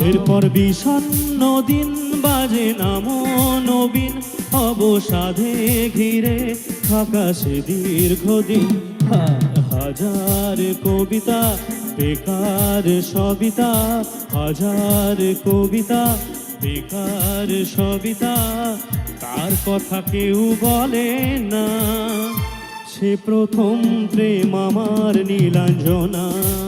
এরপর বিষণ্ণ দিন বাজে নাম নবীন অবসাধে ঘিরে থাকা সে দীর্ঘদিন। হাজার কবিতা, বেকার সবিতা, হাজার কবিতা, বেকার সবিতা, তার কথা কেউ বলে না। সে প্রথম প্রেম আমার নীলাঞ্জনা।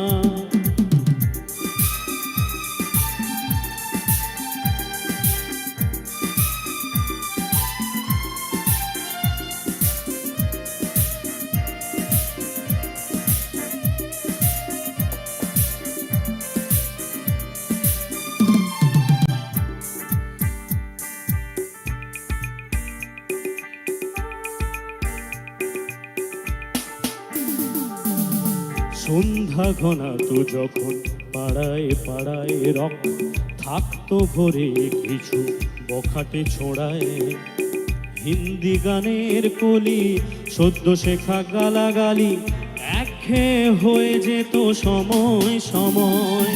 সন্ধ্যা ঘনা তো যখন পাড়ায় পাড়ায় রক থাকতো ভরে কিছু বখাটে ছোড়ায়। হিন্দি গানের কলি, সদ্য শেখা গালাগালি একঘেয়ে হয়ে যেত সময় সময়।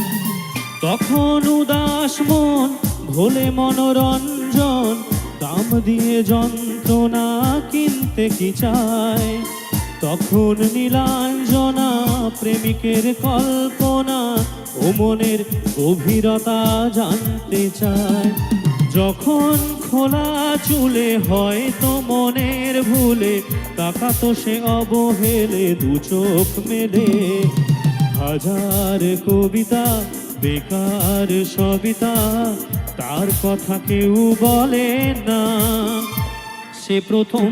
তখন উদাস মন, ভোলে মনোরঞ্জন, দাম দিয়ে যন্ত্রণা কিনতে কি চায়? তখন নীলাঞ্জনা, প্রেমিকের কল্পনা ও মনের গভীরতা জানতে চায়। যখন খোলা চুলে হয়তো মনের ভুলে তাকাতো সে অবহেলে দু চোখ মেলে। হাজার কবিতা, বেকার সবিতা, তার কথা কেউ বলে না। সে প্রথম